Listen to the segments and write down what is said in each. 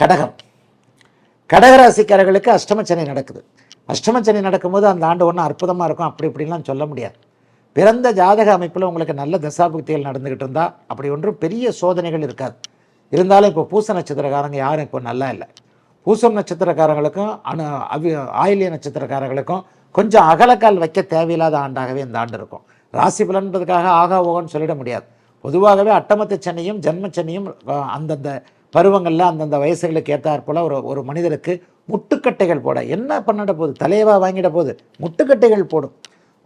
கடகம். கடகராசிக்காரர்களுக்கு அஷ்டமச்சனை நடக்குது. அஷ்டமச்சனை நடக்கும்போது அந்த ஆண்டு ஒன்றும் அற்புதமாக இருக்கும். அப்படி இப்படின்லாம் சொல்ல முடியாது. பிறந்த ஜாதக அமைப்பில் உங்களுக்கு நல்ல தசாபுக்திகள் நடந்துக்கிட்டு இருந்தால் அப்படி ஒன்றும் பெரிய சோதனைகள் இருக்காது. இருந்தாலும் இப்போ பூச நட்சத்திரக்காரங்க யாரும் இப்போ நல்லா இல்லை. பூசம் நட்சத்திரக்காரங்களுக்கும் அணு அவி ஆயிலிய நட்சத்திரக்காரங்களுக்கும் கொஞ்சம் அகலக்கால் வைக்க தேவையில்லாத ஆண்டாகவே இந்த ஆண்டு இருக்கும். ராசி பலன்றதுக்காக ஆகா ஓகன்னு சொல்லிட முடியாது. பொதுவாகவே அட்டமத்து சென்னையும் ஜென்ம சென்னையும் அந்தந்த பருவங்களில் அந்தந்த வயசுகளுக்கு ஏற்றாற் போல் ஒரு ஒரு மனிதருக்கு முட்டுக்கட்டைகள் போட. என்ன பண்ணிட போகுது தலையவா வாங்கிட போகுது முட்டுக்கட்டைகள் போடும்.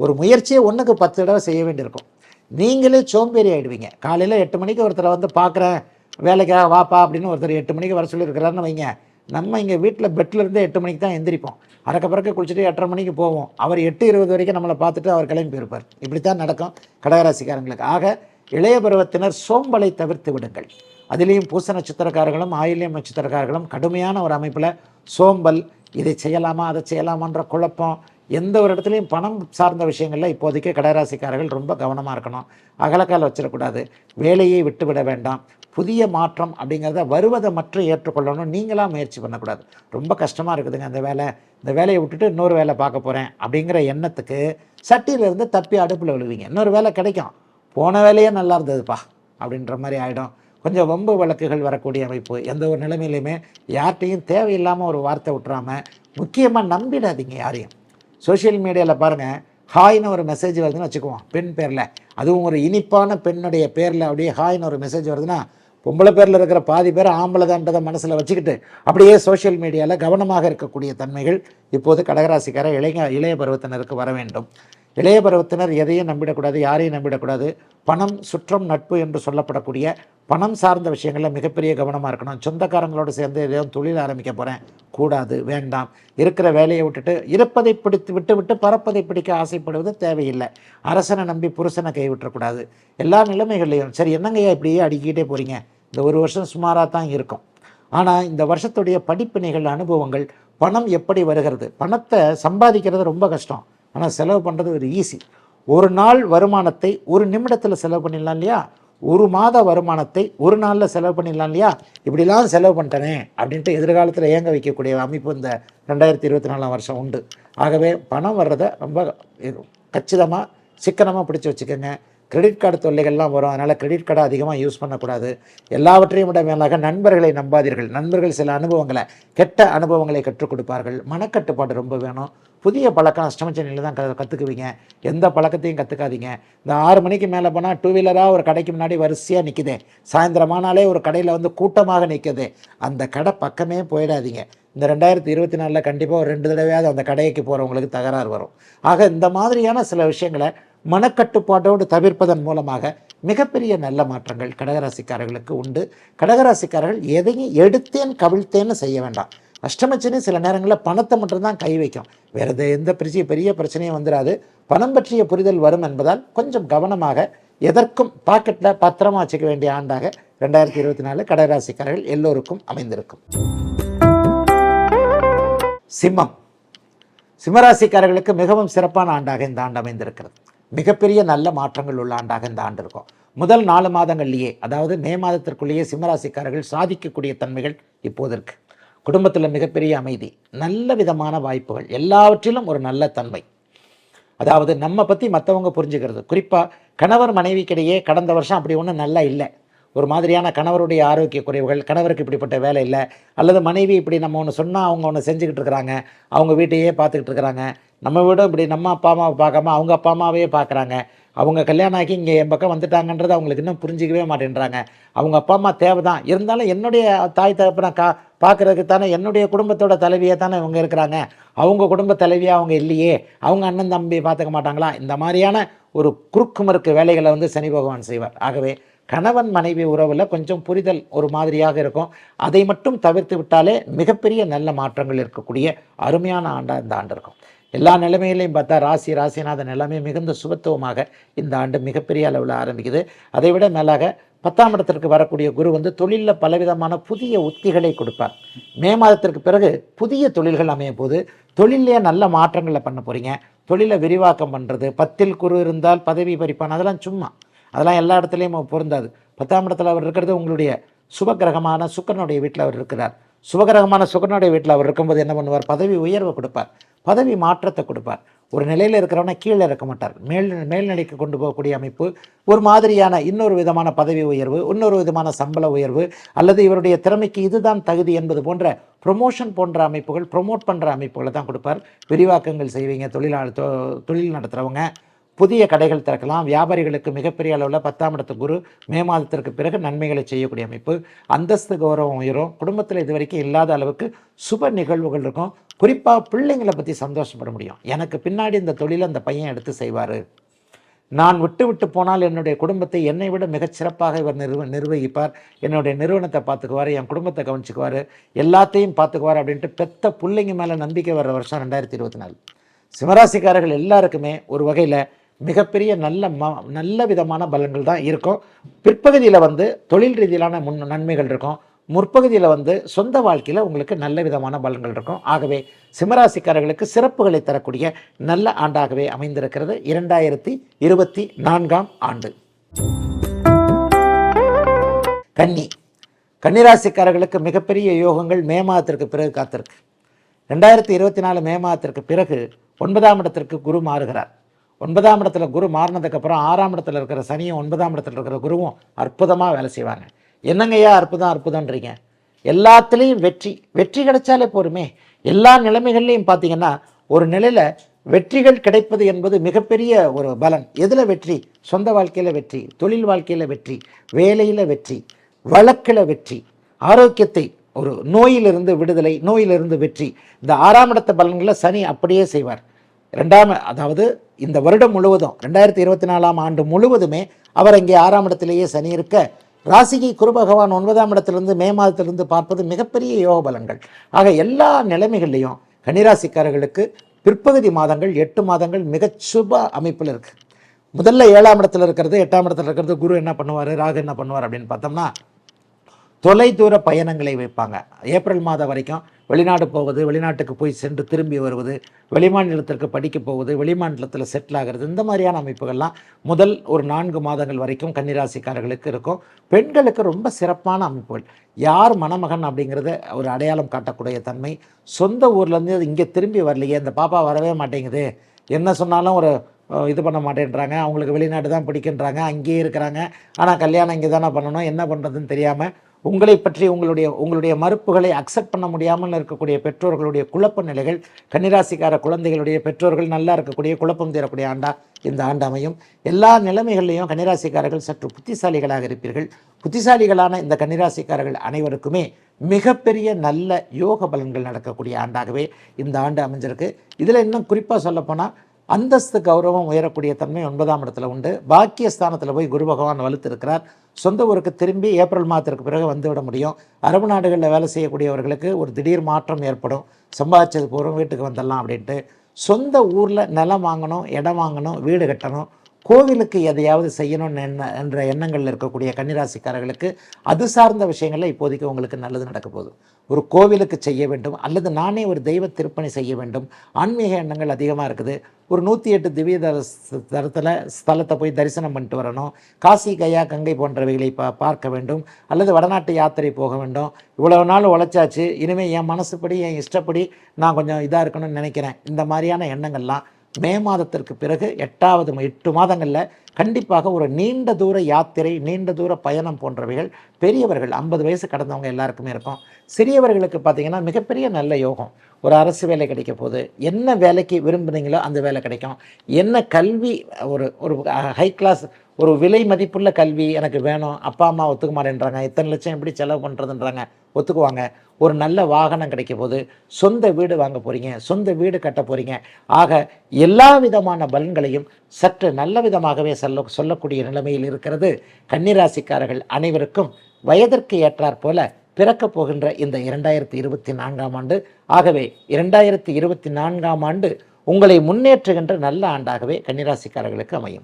ஒரு முயற்சியை ஒன்றுக்கு பத்து தடவை செய்ய வேண்டியிருக்கும். நீங்களே சோம்பேறி ஆகிடுவீங்க காலையில் எட்டு மணிக்கு ஒருத்தரை வந்து பார்க்குறேன் வேலைக்காக வாப்பா அப்படின்னு ஒருத்தர் எட்டு மணிக்கு வர சொல்லியிருக்கிறாருன்னு வைங்க. நம்ம இங்கே வீட்டில் பெட்டில் இருந்து எட்டு மணிக்கு தான் எந்திரிப்போம். அறக்க பறக்க குளிச்சுட்டு எட்டரை மணிக்கு போவோம். அவர் எட்டு இருபது வரைக்கும் நம்மளை பார்த்துட்டு அவர் கிளம்பி போயிருப்பார் இப்படித்தான் நடக்கும் கடகராசிக்காரங்களுக்கு. ஆக இளைய பருவத்தினர் சோம்பலை தவிர்த்து விடுங்கள். அதுலேயும் பூச நட்சத்திரக்காரர்களும் ஆயில்யம் நட்சத்திரக்காரர்களும் கடுமையான ஒரு அமைப்பில் சோம்பல் இதை செய்யலாமா அதை செய்யலாமான்ற குழப்பம் எந்த ஒரு இடத்துலையும் பணம் சார்ந்த விஷயங்களில் இப்போதைக்கு கடகராசிக்காரர்கள் ரொம்ப கவனமாக இருக்கணும். அகலக்கால் வச்சிடக்கூடாது. வேலையை விட்டுவிட வேண்டாம். புதிய மாற்றம் அப்படிங்கிறத வருவதை மட்டும் ஏற்றுக்கொள்ளணும் நீங்களாக முயற்சி பண்ணக்கூடாது. ரொம்ப கஷ்டமாக இருக்குதுங்க அந்த வேலை. இந்த வேலையை விட்டுட்டு இன்னொரு வேலை பார்க்க போகிறேன் அப்படிங்கிற எண்ணத்துக்கு சட்டியிலேருந்து தப்பி அடுப்பில் விழுவீங்க. இன்னொரு வேலை கிடைக்கும். போன வேலையே நல்லா இருந்ததுப்பா அப்படின்ற மாதிரி ஆகிடும் கொஞ்சம் வம்பு வழக்குகள் வரக்கூடிய அமைப்பு எந்த ஒரு நிலைமையிலையுமே யார்கிட்டையும் தேவையில்லாமல் ஒரு வார்த்தை விட்டுறாமல் முக்கியமாக நம்பிடாதீங்க யாரையும். சோஷியல் மீடியாவில் பாருங்கள் ஹாய்னு ஒரு மெசேஜ் வருதுன்னு வச்சுக்குவோம் பெண் பேரில். அதுவும் ஒரு இனிப்பான பெண்ணுடைய பேரில் அப்படியே ஹாய்னு ஒரு மெசேஜ் வருதுன்னா பொம்பளை பேரில் இருக்கிற பாதி பேர் ஆம்பளைதான்றதை மனசில் வச்சுக்கிட்டு அப்படியே சோஷியல் மீடியாவில் கவனமாக இருக்கக்கூடிய தன்மைகள் இப்போது கடகராசிக்கார இளைய இளைய பருவத்தினருக்கு வர வேண்டும். இளைய பருவத்தினர் எதையும் நம்பிடக்கூடாது யாரையும் நம்பிடக்கூடாது. பணம் சுற்றம் நட்பு என்று சொல்லப்படக்கூடிய பணம் சார்ந்த விஷயங்களில் மிகப்பெரிய கவனமாக இருக்கணும். சொந்தக்காரங்களோடு சேர்ந்து எதையும் தொழில் ஆரம்பிக்க போகிறேன் கூடாது வேண்டாம். இருக்கிற வேலையை விட்டுட்டு இருப்பதை பிடித்து விட்டு விட்டு பறப்பதை பிடிக்க ஆசைப்படுவது தேவையில்லை. அரசனை நம்பி புருஷனை கைவிட்டக்கூடாது எல்லா நிலைமைகள்லையும் சரி என்னங்கய்யா இப்படியே அடிக்கிட்டே போகிறீங்க இந்த ஒரு வருஷம் சுமாராக தான் இருக்கும். ஆனால் இந்த வருஷத்துடைய படிப்பினைகள் அனுபவங்கள் பணம் எப்படி வருகிறது? பணத்தை சம்பாதிக்கிறது ரொம்ப கஷ்டம். ஆனால் செலவு பண்ணுறது ஒரு ஈஸி ஒரு நாள் வருமானத்தை ஒரு நிமிடத்தில் செலவு பண்ணிடலாம் இல்லையா? ஒரு மாத வருமானத்தை ஒரு நாளில் செலவு பண்ணிடலாம் இல்லையா? இப்படிலாம் செலவு பண்ணிட்டனே அப்படின்ட்டு எதிர்காலத்தில் ஏங்க வைக்கக்கூடிய அமைப்பு இந்த ரெண்டாயிரத்தி இருபத்தி நாலாம் வருஷம் உண்டு. ஆகவே பணம் வர்றதை ரொம்ப கச்சிதமாக சிக்கனமாக பிடிச்சி வச்சுக்கோங்க. கிரெடிட் கார்டு தொல்லைகள்லாம் வரும். அதனால் கிரெடிட் கார்டை அதிகமாக யூஸ் பண்ணக்கூடாது. எல்லாவற்றையும் விட மேலாக நண்பர்களை நம்பாதீர்கள். நண்பர்கள் சில அனுபவங்களை கெட்ட அனுபவங்களை கற்றுக் கொடுப்பார்கள். மனக்கட்டுப்பாடு ரொம்ப வேணும். புதிய பழக்கம் அஷ்டமச்சனியில் தான் க கற்றுக்குவீங்க எந்த பழக்கத்தையும் கற்றுக்காதீங்க இந்த ஆறு மணிக்கு மேலே போனால் டூ வீலராக ஒரு கடைக்கு முன்னாடி வரிசையாக நிற்குது சாயந்தரமானாலே ஒரு கடையில் வந்து கூட்டமாக நிற்குது அந்த கடை பக்கமே போயிடாதீங்க. இந்த ரெண்டாயிரத்தி இருபத்தி நாலில் கண்டிப்பாக ஒரு ரெண்டு தடவையாவது அந்த கடைக்கு போகிறவங்களுக்கு தகராறு வரும். ஆக இந்த மாதிரியான சில விஷயங்களை மனக்கட்டுப்பாட்டோடு தவிர்ப்பதன் மூலமாக மிகப்பெரிய நல்ல மாற்றங்கள் கடகராசிக்காரர்களுக்கு உண்டு. கடகராசிக்காரர்கள் எதையும் எடுத்தேன் கவிழ்த்தேன்னு செய்ய வேண்டாம். அஷ்டமச்சனி சில நேரங்களில் பணத்தை மட்டும்தான் கை வைக்கும். வேறு எது எந்த பிரச்சனை பெரிய பிரச்சனையும் வந்துடாது பணம் பற்றிய புரிதல் வரும் என்பதால் கொஞ்சம் கவனமாக எதற்கும் பாக்கெட்டில் பத்திரமா வச்சுக்க வேண்டிய ஆண்டாக ரெண்டாயிரத்தி இருபத்தி நாலு கடகராசிக்காரர்கள் எல்லோருக்கும் அமைந்திருக்கும். சிம்மம். சிம்மராசிக்காரர்களுக்கு மிகவும் சிறப்பான ஆண்டாக இந்த ஆண்டு அமைந்திருக்கிறது. மிகப்பெரிய நல்ல மாற்றங்கள் உள்ள ஆண்டாக இந்த ஆண்டு இருக்கும். முதல் நாலு மாதங்கள்லேயே அதாவது மே மாதத்திற்குள்ளேயே சிம்மராசிக்காரர்கள் சாதிக்கக்கூடிய தன்மைகள் இப்போது இருக்கு. குடும்பத்தில் மிகப்பெரிய அமைதி நல்ல விதமான வாய்ப்புகள் எல்லாவற்றிலும் ஒரு நல்ல தன்மை. அதாவது நம்ம பற்றி மற்றவங்க புரிஞ்சுக்கிறது. குறிப்பாக கணவர் மனைவிக்கிடையே கடந்த வருஷம் அப்படி ஒன்றும் நல்லா இல்லை. ஒரு மாதிரியான கணவருடைய ஆரோக்கிய குறைவுகள் கணவருக்கு இப்படிப்பட்ட வேலை இல்லை அல்லது மனைவி இப்படி நம்ம ஒன்று சொன்னால் அவங்க ஒன்று செஞ்சுக்கிட்டு இருக்கிறாங்க அவங்க வீட்டையே பார்த்துக்கிட்டு இருக்கிறாங்க. நம்ம வீடும் இப்படி நம்ம அப்பா அம்மாவை பார்க்காம அவங்க அப்பா அம்மாவே பார்க்குறாங்க. அவங்க கல்யாணம் ஆகி இங்கே என் பக்கம் வந்துட்டாங்கன்றது அவங்களுக்கு இன்னும் புரிஞ்சிக்கவே மாட்டேன்றாங்க. அவங்க அப்பா அம்மா தேவை தான் இருந்தாலும் என்னுடைய தாய் தகப்பனை கா பார்க்குறதுக்கு தானே என்னுடைய குடும்பத்தோட தலைவியாக தானே இவங்க இருக்கிறாங்க. அவங்க குடும்ப தலைவியாக அவங்க இல்லையே. அவங்க அண்ணன் தம்பி பார்த்துக்க மாட்டாங்களா? இந்த மாதிரியான ஒரு குறுக்குமறுக்கு வேலைகளை வந்து சனி பகவான் செய்வார். ஆகவே கணவன் மனைவி உறவில் கொஞ்சம் புரிதல் ஒரு மாதிரியாக இருக்கும். அதை மட்டும் தவிர்த்து விட்டாலே மிகப்பெரிய நல்ல மாற்றங்கள் இருக்கக்கூடிய அருமையான ஆண்டாக இந்த ஆண்டு இருக்கும். எல்லா நிலைமையிலையும் பார்த்தா ராசி ராசிநாதன் எல்லாமே மிகுந்த சுபத்துவமாக இந்த ஆண்டு மிகப்பெரிய அளவில் ஆரம்பிக்குது. அதை விட மேலாக பத்தாம் இடத்திற்கு வரக்கூடிய குரு வந்து தொழிலில் பலவிதமான புதிய உத்திகளை கொடுப்பார். மே மாதத்திற்கு பிறகு புதிய தொழில்கள் அமைய போது தொழிலே நல்ல மாற்றங்களை பண்ண போகிறீங்க தொழிலை விரிவாக்கம் பண்ணுறது பத்தில் குரு இருந்தால் பதவி பறிப்பான் அதெல்லாம் சும்மா. அதெல்லாம் எல்லா இடத்துலையும் பொருந்தாது. பத்தாம் இடத்துல அவர் இருக்கிறது உங்களுடைய சுப கிரகமான சுக்கரனுடைய வீட்டில் அவர் இருக்கிறார். சுபகிரகமான சுகனுடைய வீட்டில் அவர் இருக்கும்போது என்ன பண்ணுவார்? பதவி உயர்வை கொடுப்பார். பதவி மாற்றத்தை கொடுப்பார். ஒரு நிலையில் இருக்கிறவனை கீழே இருக்க மாட்டார். மேல் மேல்நிலைக்கு கொண்டு போகக்கூடிய அமைப்பு ஒரு மாதிரியான இன்னொரு விதமான பதவி உயர்வு இன்னொரு விதமான சம்பள உயர்வு அல்லது இவருடைய திறமைக்கு இதுதான் தகுதி என்பது போன்ற ப்ரொமோஷன் போன்ற அமைப்புகள் ப்ரொமோட் பண்ணுற அமைப்புகளை தான் கொடுப்பார். விரிவாக்கங்கள் செய்வீங்க தொழிலாளர் தொ- தொழில் நடத்துகிறவங்க புதிய கடைகள் திறக்கலாம். வியாபாரிகளுக்கு மிகப்பெரிய அளவில் பத்தாம் இடத்து குரு மே மாதத்திற்கு பிறகு நன்மைகளை செய்யக்கூடிய அமைப்பு. அந்தஸ்து கௌரவம் உயரும் குடும்பத்தில் இது வரைக்கும் இல்லாத அளவுக்கு சுப நிகழ்வுகள் இருக்கும். குறிப்பாக பிள்ளைங்களை பற்றி சந்தோஷப்பட முடியும். எனக்கு பின்னாடி இந்த தொழிலை அந்த பையன் எடுத்து செய்வார். நான் விட்டு விட்டு போனால் என்னுடைய குடும்பத்தை என்னை விட மிகச் சிறப்பாக இவர் நிர்வ நிர்வகிப்பார். என்னுடைய நிறுவனத்தை பார்த்துக்குவார் என் குடும்பத்தை கவனிச்சுக்குவார் எல்லாத்தையும் பார்த்துக்குவார் அப்படின்ட்டு பெத்த பிள்ளைங்க மேலே நம்பிக்கை வர்ற வருஷம் ரெண்டாயிரத்தி இருபத்தி நாலு. சிவராசிக்காரர்கள் எல்லாருக்குமே ஒரு வகையில் மிகப்பெரிய நல்ல ம நல்ல விதமான பலன்கள் தான் இருக்கும். பிற்பகுதியில் வந்து தொழில் ரீதியிலான முன் நன்மைகள் இருக்கும். முற்பகுதியில் வந்து சொந்த வாழ்க்கையில் உங்களுக்கு நல்ல விதமான பலன்கள் இருக்கும். ஆகவே சிம்மராசிக்காரர்களுக்கு சிறப்புகளை தரக்கூடிய நல்ல ஆண்டாகவே அமைந்திருக்கிறது இரண்டாயிரத்தி இருபத்தி நான்காம் ஆண்டு. கன்னி. கன்னிராசிக்காரர்களுக்கு மிகப்பெரிய யோகங்கள் மே மாதத்திற்கு பிறகு காத்திருக்கு. ரெண்டாயிரத்தி இருபத்தி நாலு மே மாதத்திற்கு பிறகு ஒன்பதாம் இடத்திற்கு குரு மாறுகிறார். ஒன்பதாம் இடத்துல குரு மாறினதுக்கப்புறம் ஆறாம் இடத்துல இருக்கிற சனியும் ஒன்பதாம் இடத்துல இருக்கிற குருவும் அற்புதமாக வேலை செய்வாங்க. என்னங்கய்யா அற்புதம் அற்புதம்ன்றீங்க? எல்லாத்துலேயும் வெற்றி. வெற்றி கிடைச்சாலே போருமே. எல்லா நிலைமைகள்லையும் பார்த்தீங்கன்னா ஒரு நிலையில் வெற்றிகள் கிடைப்பது என்பது மிகப்பெரிய ஒரு பலன். எதில் வெற்றி? சொந்த வாழ்க்கையில் வெற்றி தொழில் வாழ்க்கையில் வெற்றி வேலையில் வெற்றி வழக்கில் வெற்றி ஆரோக்கியத்தை ஒரு நோயிலிருந்து விடுதலை நோயிலிருந்து வெற்றி. இந்த ஆறாம் இடத்த பலன்களை சனி அப்படியே செய்வார். ரெண்டாம் அதாவது இந்த வருடம் முழுவதும் ரெண்டாயிரத்தி இருபத்தி நாலாம் ஆண்டு முழுவதுமே அவர் இங்கே ஆறாம் இடத்திலேயே சனி இருக்க ராசிக்கு குரு பகவான் ஒன்பதாம் இடத்திலிருந்து மே மாதத்திலிருந்து பார்ப்பது மிகப்பெரிய யோக பலன்கள். ஆக எல்லா நிலைமைகள்லையும் கன்னிராசிக்காரர்களுக்கு பிற்பகுதி மாதங்கள் எட்டு மாதங்கள் மிகச் சுப அமைப்பில் இருக்குது முதல்ல ஏழாம் இடத்துல இருக்கிறது எட்டாம் இடத்துல இருக்கிறது குரு என்ன பண்ணுவார் ராகு என்ன பண்ணுவார் அப்படின்னு பார்த்தோம்னா தொலைதூர பயணங்களை வைப்பாங்க. ஏப்ரல் மாதம் வரைக்கும் வெளிநாடு போவது வெளிநாட்டுக்கு போய் சென்று திரும்பி வருவது வெளிமாநிலத்திற்கு படிக்க போவது வெளிமாநிலத்தில் செட்டில் ஆகிறது இந்த மாதிரியான அமைப்புகள்லாம் முதல் ஒரு நான்கு மாதங்கள் வரைக்கும் கன்னிராசிக்காரர்களுக்கு இருக்கும். பெண்களுக்கு ரொம்ப சிறப்பான அமைப்புகள். யார் மணமகன் அப்படிங்கிறத ஒரு அடையாளம் காட்டக்கூடிய தன்மை. சொந்த ஊர்லேருந்து இங்கே திரும்பி வரலையே இந்த பாப்பா வரவே மாட்டேங்குது. என்ன சொன்னாலும் ஒரு இது பண்ண மாட்டேன்றாங்க. அவங்களுக்கு வெளிநாடு தான் பிடிக்கின்றாங்க. அங்கேயே இருக்கிறாங்க. ஆனால் கல்யாணம் இங்கே தானே பண்ணணும். என்ன பண்ணுறதுன்னு தெரியாமல் உங்களை பற்றி உங்களுடைய உங்களுடைய மறுப்புகளை அக்செப்ட் பண்ண முடியாமல் இருக்கக்கூடிய பெற்றோர்களுடைய குழப்ப நிலைகள் கன்னிராசிக்கார குழந்தைகளுடைய பெற்றோர்கள் நல்லா இருக்கக்கூடிய குழப்பம் தீரக்கூடிய ஆண்டா இந்த ஆண்டு அமையும். எல்லா நிலைமைகள்லையும் கன்னிராசிக்காரர்கள் சற்று புத்திசாலிகளாக இருப்பீர்கள். புத்திசாலிகளான இந்த கன்னிராசிக்காரர்கள் அனைவருக்குமே மிகப்பெரிய நல்ல யோக பலன்கள் நடக்கக்கூடிய ஆண்டாகவே இந்த ஆண்டு அமைஞ்சிருக்கு. இதில் இன்னும் குறிப்பாக சொல்லப்போனால் அந்தஸ்து கௌரவம் உயரக்கூடிய தன்மை ஒன்பதாம் இடத்துல உண்டு. பாக்கிய ஸ்தானத்தில் போய் குரு பகவான் வலுத்திருக்கிறார். சொந்த ஊருக்கு திரும்பி ஏப்ரல் மாதத்திற்கு பிறகு வந்துவிட முடியும். அரபு நாடுகளில் வேலை செய்யக்கூடியவர்களுக்கு ஒரு திடீர் மாற்றம் ஏற்படும். சம்பாதிச்சது பூர்வம் வீட்டுக்கு வந்துடலாம் அப்படின்ட்டு. சொந்த ஊரில் நிலம் வாங்கணும் இடம் வாங்கணும் வீடு கட்டணும். கோவிலுக்கு எதையாவது செய்யணும்னு எண்ண என்ற எண்ணங்களில் இருக்கக்கூடிய கன்னிராசிக்காரர்களுக்கு அது சார்ந்த விஷயங்களில் இப்போதைக்கு உங்களுக்கு நல்லது நடக்க போகுது. ஒரு கோவிலுக்கு செய்ய வேண்டும் அல்லது நானே ஒரு தெய்வ திருப்பணி செய்ய வேண்டும். ஆன்மீக எண்ணங்கள் அதிகமாக இருக்குது. ஒரு நூற்றி எட்டு திவ்ய தரத்தில் ஸ்தலத்தை போய் தரிசனம் பண்ணிட்டு வரணும். காசி கயா கங்கை போன்றவைகளை பா பார்க்க வேண்டும். அல்லது வடநாட்டு யாத்திரை போக வேண்டும். இவ்வளவு நாள் உழைச்சாச்சு. இனிமேல் என் மனசுப்படி என் இஷ்டப்படி நான் கொஞ்சம் இதாக இருக்கணும்னு நினைக்கிறேன். இந்த மாதிரியான எண்ணங்கள்லாம் மே மாதத்திற்கு பிறகு எட்டாவது எட்டு மாதங்களில் கண்டிப்பாக ஒரு நீண்ட தூர யாத்திரை நீண்ட தூர பயணம் போன்றவைகள் பெரியவர்கள் ஐம்பது வயசு கடந்தவங்க எல்லாருக்குமே இருக்கும். சிறியவர்களுக்கு பார்த்தீங்கன்னா மிகப்பெரிய நல்ல யோகம். ஒரு அரசு வேலை கிடைக்க போகுது. என்ன வேலைக்கு விரும்புனீங்களோ அந்த வேலை கிடைக்கும். என்ன கல்வி ஒரு ஒரு ஹை கிளாஸ் ஒரு விலை மதிப்புள்ள கல்வி எனக்கு வேணும் அப்பா அம்மா ஒத்துக்க மாட்டேன்றாங்க. இத்தனை லட்சம் எப்படி செலவு பண்ணுறதுன்றாங்க ஒத்துக்குவாங்க. ஒரு நல்ல வாகனம் கிடைக்க போது சொந்த வீடு வாங்க போகிறீங்க சொந்த வீடு கட்ட போகிறீங்க ஆக எல்லா விதமான பலன்களையும் சற்று நல்ல விதமாகவே சொல்ல சொல்லக்கூடிய நிலைமையில் இருக்கிறது. கன்னிராசிக்காரர்கள் அனைவருக்கும் வயதிற்கு ஏற்றாற் போல பிறக்கப் போகின்ற இந்த இரண்டாயிரத்தி இருபத்தி நான்காம் ஆண்டு. ஆகவே இரண்டாயிரத்தி இருபத்தி நான்காம் ஆண்டு உங்களை முன்னேற்றுகின்ற நல்ல ஆண்டாகவே கன்னிராசிக்காரர்களுக்கு அமையும்.